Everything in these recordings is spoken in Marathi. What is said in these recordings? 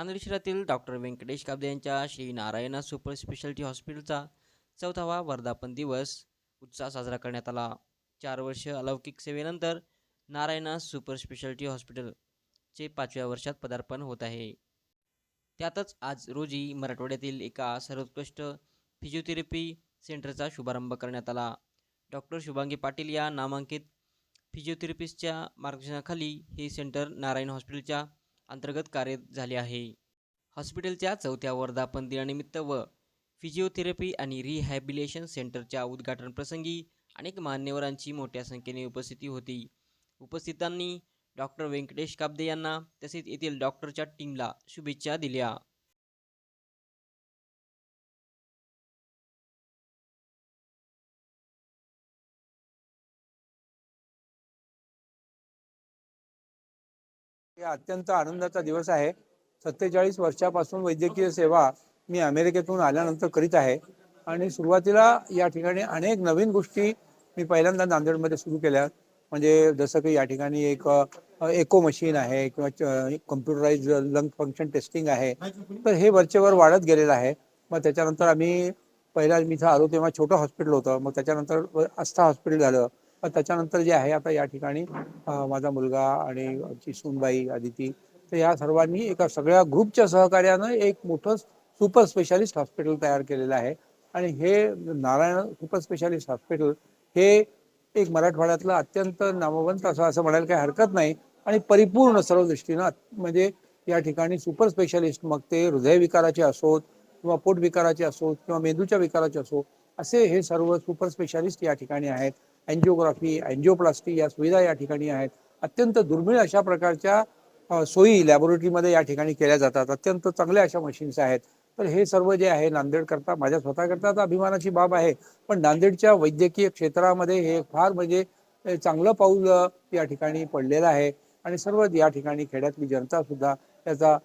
नांदेड शहरातील डॉक्टर व्यंकटेश काबदे यांच्या श्री नारायणा सुपर स्पेशालिटी हॉस्पिटलचा चौथावा वर्धापन दिवस उत्साह साजरा करण्यात आला. चार वर्ष अलौकिक सेवेनंतर नारायणा सुपर स्पेशालिटी हॉस्पिटलचे पाचव्या वर्षात पदार्पण होत आहे. त्यातच आज रोजी मराठवाड्यातील एका सर्वोत्कृष्ट फिजिओथेरपी सेंटरचा शुभारंभ करण्यात आला. डॉक्टर शुभांगी पाटील या नामांकित फिजिओथेरपिस्टच्या मार्गदर्शनाखाली हे सेंटर नारायण हॉस्पिटलच्या अंतर्गत कार्यरत झाले आहे. हॉस्पिटलच्या चौथ्या वर्धापन दिनानिमित्त व फिजिओथेरपी आणि रिहॅबिलेशन सेंटरच्या उद्घाटनप्रसंगी अनेक मान्यवरांची मोठ्या संख्येने उपस्थिती होती. उपस्थितांनी डॉक्टर व्यंकटेश काबदे यांना तसेच येथील डॉक्टरच्या टीमला शुभेच्छा दिल्या. अत्यंत आनंदाचा दिवस आहे. सत्तेचाळीस वर्षापासून वैद्यकीय सेवा मी अमेरिकेतून आल्यानंतर करीत आहे. आणि सुरुवातीला या ठिकाणी अनेक नवीन गोष्टी मी पहिल्यांदा नांदेडमध्ये सुरू केल्या. म्हणजे जसं की या ठिकाणी एक एको मशीन आहे किंवा कम्प्युटराइज लंग फंक्शन टेस्टिंग आहे. तर हे वरचेवर वाढत गेलेलं आहे. मग त्याच्यानंतर आम्ही पहिला मी इथं आलो तेव्हा छोटं हॉस्पिटल होतं. मग त्याच्यानंतर आस्था हॉस्पिटल झालं. त्याच्यानंतर जे आहे आता या ठिकाणी माझा मुलगा आणि आमची सूनबाई आदिती तर या सर्वांनी एका सगळ्या ग्रुपच्या सहकार्यानं एक मोठं सुपर स्पेशालिस्ट हॉस्पिटल तयार केलेलं आहे. आणि हे नारायण सुपर स्पेशालिस्ट हॉस्पिटल हे एक मराठवाड्यातलं अत्यंत नामवंत असं असं म्हणायला काही हरकत नाही. आणि परिपूर्ण सर्व दृष्टीनं म्हणजे या ठिकाणी सुपर स्पेशालिस्ट मग ते हृदयविकाराचे असोत किंवा पोट विकाराचे असोत किंवा मेंदूच्या विकाराचे असो असे हे सर्व सुपर स्पेशालिस्ट या ठिकाणी आहेत. अँजिओग्राफी अँजिओप्लास्टी या सुविधा या ठिकाणी आहेत. अत्यंत दुर्मिळ अशा प्रकारच्या सोयी लॅबोरेटरीमध्ये या ठिकाणी केल्या जातात. अत्यंत चांगल्या अशा मशीन्स आहेत. तर हे सर्व जे आहे नांदेडकरता माझ्या स्वतःकरता तर अभिमानाची बाब आहे. पण नांदेडच्या वैद्यकीय क्षेत्रामध्ये हे फार म्हणजे चांगलं पाऊल या ठिकाणी पडलेलं आहे. आणि सर्व या ठिकाणी खेड्यातली जनता सुद्धा त्याचा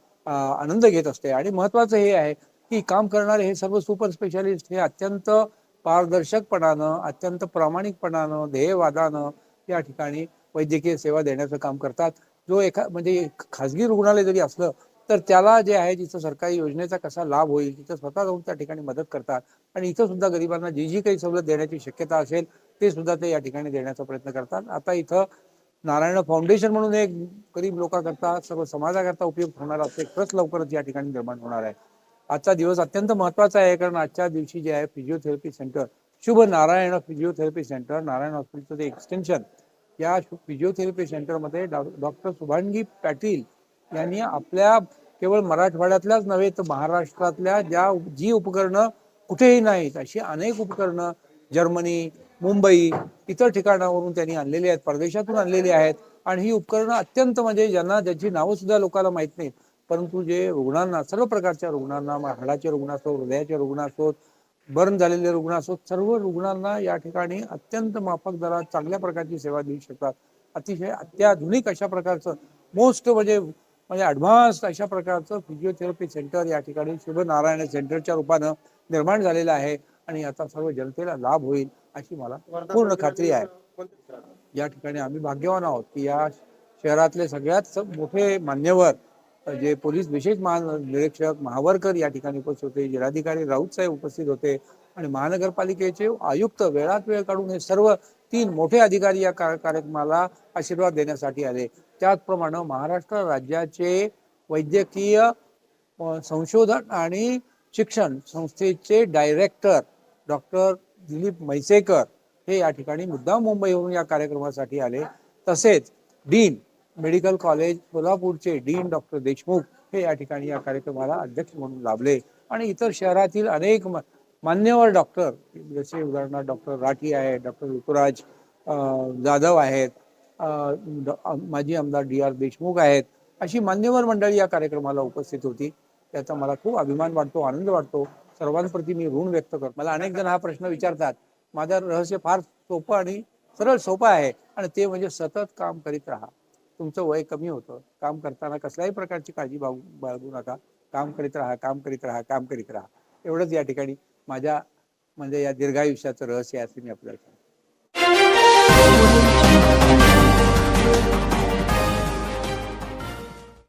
आनंद घेत असते. आणि महत्वाचं हे आहे की काम करणारे हे सर्व सुपर स्पेशालिस्ट हे अत्यंत पारदर्शकपणानं अत्यंत प्रामाणिकपणानं ध्येयवादानं या ठिकाणी वैद्यकीय सेवा देण्याचं काम करतात. जो एखा म्हणजे खाजगी रुग्णालय जरी असलं तर त्याला जे आहे जिथं सरकारी योजनेचा कसा लाभ होईल तिथं स्वतः जाऊन त्या ठिकाणी मदत करतात. आणि इथं सुद्धा गरिबांना जी जी काही सवलत देण्याची शक्यता असेल ते सुद्धा ते या ठिकाणी देण्याचा प्रयत्न करतात. आता इथं नारायण फाउंडेशन म्हणून एक गरीब लोकांकरता सर्व समाजाकरता उपयोग होणार असं एक ट्रस्ट लवकरच या ठिकाणी निर्माण होणार आहे. आजचा दिवस अत्यंत महत्त्वाचा आहे कारण आजच्या दिवशी जे आहे फिजिओथेरपी सेंटर शुभ नारायण फिजिओथेरपी सेंटर नारायण हॉस्पिटलचं ते एक्सटेन्शन या फिजिओथेरपी सेंटरमध्ये डॉक्टर शुभांगी पाटील यांनी आपल्या केवळ मराठवाड्यातल्याच नव्हे तर महाराष्ट्रातल्या ज्या जी उपकरणं कुठेही नाहीत अशी अनेक उपकरणं जर्मनी मुंबई इतर ठिकाणावरून त्यांनी आणलेली आहेत परदेशातून आणलेली आहेत आणि ही उपकरणं अत्यंत म्हणजे ज्यांना ज्याची नावं सुद्धा लोकांना माहीत नाहीत. परंतु जे रुग्णांना सर्व प्रकारच्या रुग्णांना मग हाडाचे रुग्ण असो हृदयाचे रुग्ण असोत बर्न झालेले रुग्ण असोत सर्व रुग्णांना या ठिकाणी अत्यंत माफक दरात चांगल्या प्रकारची सेवा देऊ शकतात. अतिशय अत्याधुनिक अशा प्रकारचं मोस्ट म्हणजे म्हणजे ॲडव्हान्स अशा प्रकारचं फिजिओथेरपी सेंटर या ठिकाणी शुभ नारायण सेंटरच्या रूपानं निर्माण झालेलं आहे आणि याचा सर्व जनतेला लाभ होईल अशी मला पूर्ण खात्री आहे. या ठिकाणी आम्ही भाग्यवान आहोत की या शहरातले सगळ्यात मोठे मान्यवर जे पोलीस विशेष महानिरीक्षक महावरकर या ठिकाणी उपस्थित होते जिल्हाधिकारी राऊत साहेब उपस्थित होते आणि महानगरपालिकेचे आयुक्त वेळात वेळ काढून हे सर्व तीन मोठे अधिकारी या का- कार्यक्रमाला आशीर्वाद देण्यासाठी आले. त्याचप्रमाणे महाराष्ट्र राज्याचे वैद्यकीय संशोधन आणि शिक्षण संस्थेचे डायरेक्टर डॉक्टर दिलीप म्हैसेकर हे या ठिकाणी मुद्दाम मुंबईवरून या कार्यक्रमासाठी आले. तसेच डीन मेडिकल कॉलेज कोल्हापूरचे डीन डॉक्टर देशमुख हे या ठिकाणी या कार्यक्रमाला अध्यक्ष म्हणून लाभले. आणि इतर शहरातील अनेक मान्यवर डॉक्टर जसे उदाहरणार्थ डॉक्टर राठी आहे डॉक्टर ऋतुराज जाधव आहेत माजी आमदार डी आर देशमुख आहेत अशी मान्यवर मंडळी या कार्यक्रमाला उपस्थित होती. त्याचा मला खूप अभिमान वाटतो आनंद वाटतो. सर्वांप्रती मी ऋण व्यक्त करतो. मला अनेक जण हा प्रश्न विचारतात. माझं रहस्य फार सोपं आणि सरळ सोपं आहे. आणि ते म्हणजे सतत काम करीत राहा. तुमचं वय कमी होतं. काम करताना कसल्याही प्रकारची काळजी बाळगू बाळगू नका. काम करीत राहा काम करीत राहा काम करीत राहा. एवढंच या ठिकाणी माझ्या म्हणजे या दीर्घायुष्याचं रहस्य असे मी आपल्याला